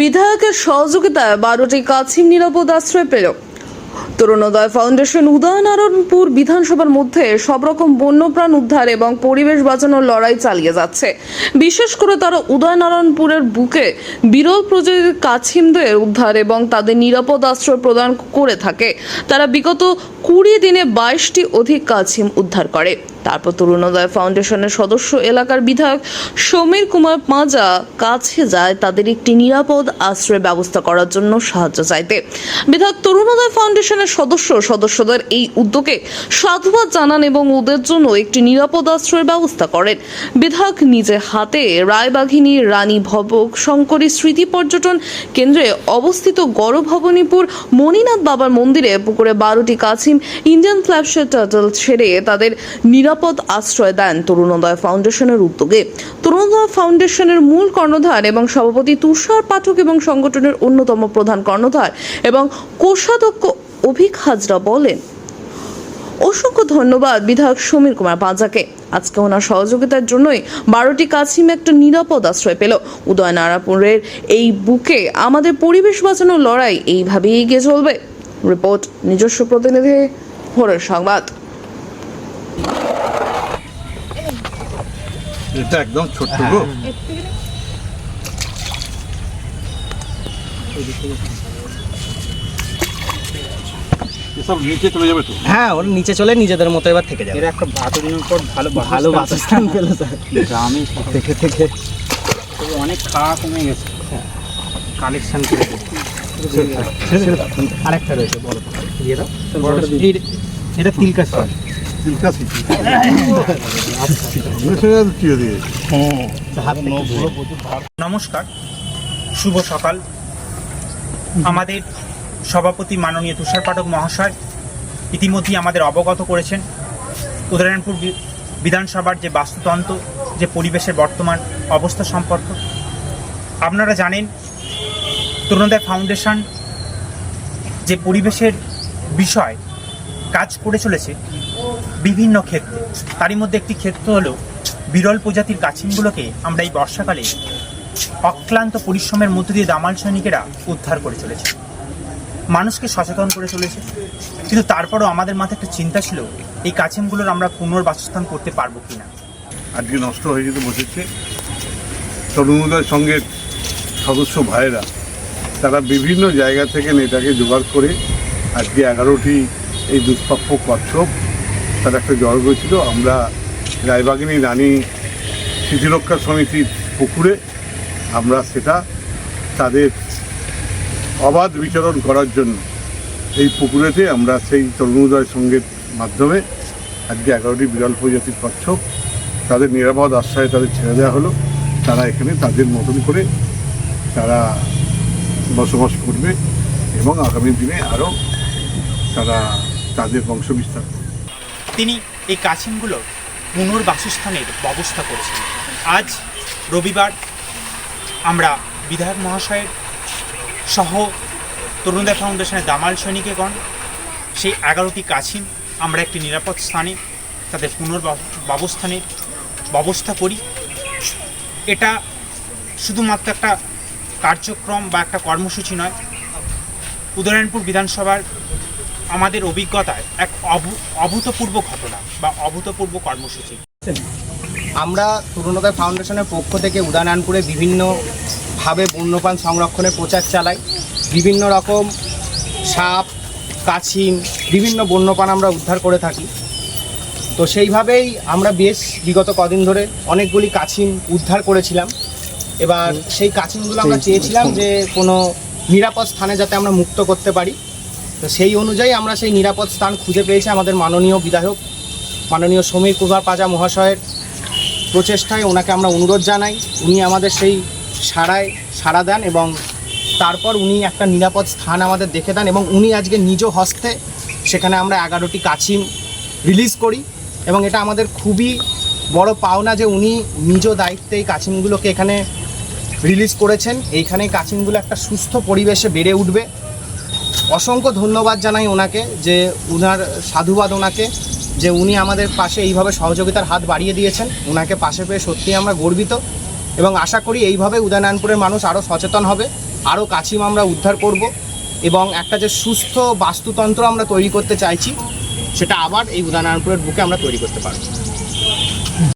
বিধায়কের সহযোগিতায় বারোটি কাছিম নিরাপদ আশ্রয় পেল। তরুণোদয় ফাউন্ডেশন, উদয়নারায়ণপুর বিধানসভার মধ্যে সব রকম বন্যপ্রাণ উদ্ধার এবং পরিবেশ বাঁচানোর লড়াই চালিয়ে যাচ্ছে। বিশেষ করে তারা উদয়নারায়ণপুরের বুকে বিরল প্রজাতির কাছিমদের উদ্ধার এবং তাদের নিরাপদ আশ্রয় প্রদান করে থাকে। তারা বিগত কুড়ি দিনে বাইশটি অধিক কাছিম উদ্ধার করে। তারপর তরুণোদয় ফাউন্ডেশনের সদস্য এলাকার বিধায়ক সমীর কুমার পাঁজা কাছে যায় তাদের একটি নিরাপদ আশ্রয় ব্যবস্থা করার জন্য সাহায্য চাইতে। বিধায়ক তরুণোদয় ফাউন্ডেশনের সদস্য সদস্যদের এই উদ্যোগে সাধুবাদ জানান এবং ওদের জন্য একটি নিরাপদ আশ্রয়ের ব্যবস্থা করেন। বিধায়ক নিজে হাতে রায়বাঘিনী, রানী ভবক, শঙ্করী স্মৃতি পর্যটন কেন্দ্রে অবস্থিত গড়ভবনীপুর মণিনাথ বাবার মন্দিরে পুকুরে বারোটি কাছিম ইন্ডিয়ান ফ্ল্যাপশের টার্টল ছেড়ে তাদের নিরাপদ আশ্রয় দেন তরুণোদয় ফাউন্ডেশনের উদ্যোগে। তরুণোদয় ফাউন্ডেশনের মূল কর্ণধার এবং সভাপতি তুষার পাঠক এবং সংগঠনের অন্যতম প্রধান কর্ণধার এবং কোষাধ্যক্ষ অভিক হাজরা বলেন, অসংখ্য ধন্যবাদ বিধায়ক সমীর কুমার পাঁজাকে আজকে ওনার সহযোগিতার জন্যই বারোটি কাছিম একটা নিরাপদ আশ্রয় পেল। উদয়নারায়ণপুরের এই বুকে আমাদের পরিবেশ বাঁচানোর লড়াই এইভাবেই এগিয়ে চলবে। রিপোর্ট নিজস্ব প্রতিনিধি ভোরের সংবাদ। এটা একদম ছোট্ট গো এসব নিচে চলে যাবে তো হ্যাঁ ওর নিচে চলে নিজেদের মতো এবার থেকে যাবে এর একটা এতদিনের পর ভালো ভালো বাসস্থান পেল স্যার গ্রামে থেকে থেকে তবে অনেক খাওয়া কমে গেছে কালেকশন করে দেবো। আরেকটা রয়েছে বড় দিয়ে দাও বড়টা দিয়ে- এই- এটা তিলকা শাক নমস্কার, শুভ সকাল। আমাদের সভাপতি মাননীয় তুষার পাঠক মহাশয় ইতিমধ্যেই আমাদের অবগত করেছেন। উদয়নারায়ণপুর বি- বিধানসভার যে বাস্তুতন্ত্র, যে পরিবেশের বর্তমান অবস্থা সম্পর্ক। আপনারা জানেন তরুণোদয় ফাউন্ডেশন যে পরিবেশের বিষয় কাজ করে চলেছে বিভিন্ন ক্ষেত্রে। তারই মধ্যে একটি ক্ষেত্র হলো বিরল প্রজাতির কাছিমগুলোকে আমরা এই বর্ষাকালে অক্লান্ত পরিশ্রমের মধ্য দিয়ে দামাল সৈনিকেরা উদ্ধার করে চলেছে। মানুষকে সচেতন করে চলেছে। কিন্তু তারপরও আমাদের মাথায় একটা চিন্তা ছিল, এই কাছিমগুলোর আমরা পুনর্বাসস্থান করতে পারব কিনা। আজকে নষ্ট হয়ে যেতে বসেছে। তরুণোদয় সঙ্গে সদস্য ভাইয়েরা, তারা বিভিন্ন জায়গা থেকে নেতাকে জোগাড় করে আজকে এগারোটি এই দুষ্প্রাপ্য কচ্ছপ তার একটা জ্বর হয়েছিল। আমরা রায়বাগিনী রানী স্মৃতিরক্ষা সমিতির পুকুরে আমরা সেটা তাদের অবাধ বিচরণ করার জন্য এই পুকুরেতে আমরা সেই তরুণোদয় সঙ্গের মাধ্যমে আজকে এগারোটি বিরল প্রজাতির কচ্ছপ তাদের নিরাপদ আশ্রয়ে তাদের ছেড়ে দেওয়া হলো। তারা এখানে তাদের মতন করে তারা বসবাস করবে এবং আগামী দিনে আরও তারা তাদের বংশ বিস্তার করবে। তিনি এই কাছিমগুলোর পুনর্বাসস্থানের ব্যবস্থা করেছেন আজ রবিবার আমরা বিধায়ক মহাশয়ের সহ তরুণদয় ফাউন্ডেশনের দামাল সৈনিকেগণ, সেই এগারোটি কাছিম আমরা একটি নিরাপদ স্থানে তাদের পুনর্বাবস্থানের ব্যবস্থা করি। এটা শুধুমাত্র একটা কার্যক্রম বা একটা কর্মসূচি নয়। উদয়নপুর বিধানসভার আমাদের অভিজ্ঞতায় এক অভূ অভূতপূর্ব ঘটনা বা অভূতপূর্ব কর্মসূচি। আমরা তরুণোদয় ফাউন্ডেশনের পক্ষ থেকে উদয়নারায়ণপুরে বিভিন্নভাবে বন্যপ্রাণ সংরক্ষণের প্রচার চালাই। বিভিন্ন রকম সাপ কাছিম বিভিন্ন বন্যপ্রাণ আমরা উদ্ধার করে থাকি। তো সেইভাবেই আমরা বেশ বিগত কদিন ধরে অনেকগুলি কাছিম উদ্ধার করেছিলাম। এবার সেই কাছিমগুলো আমরা চেয়েছিলাম যে কোনো নিরাপদ স্থানে যাতে আমরা মুক্ত করতে পারি। তো সেই অনুযায়ী আমরা সেই নিরাপদ স্থান খুঁজে পেয়েছি আমাদের মাননীয় বিধায়ক, মাননীয় সমীর কুমার পাজা মহাশয়ের প্রচেষ্টায় ওনাকে আমরা অনুরোধ জানাই। উনি আমাদের সেই সাড়ায় সাড়া দেন এবং তারপর উনি একটা নিরাপদ স্থান আমাদের দেখে দেন এবং উনি আজকে নিজ হস্তে সেখানে আমরা এগারোটি কাছিম রিলিজ করি এবং এটা আমাদের খুবই বড় পাওনা যে উনি নিজ দায়িত্বে এই কাছিমগুলোকে এখানে রিলিজ করেছেন। এইখানে কাছিমগুলো একটা সুস্থ পরিবেশে বেড়ে উঠবে। অসংখ্য ধন্যবাদ জানাই ওনাকে যে উনার সাধুবাদ ওনাকে, যে উনি আমাদের পাশে এইভাবে সহযোগিতার হাত বাড়িয়ে দিয়েছেন। ওনাকে পাশে পেয়ে সত্যিই আমরা গর্বিত এবং আশা করি এইভাবে উদয়নারায়ণপুরের মানুষ আরও সচেতন হবে আরও কাছিম আমরা উদ্ধার করব এবং একটা যে সুস্থ বাস্তুতন্ত্র আমরা তৈরি করতে চাইছি, সেটা আবার এই উদানারায়ণপুরের বুকে আমরা তৈরি করতে পারব।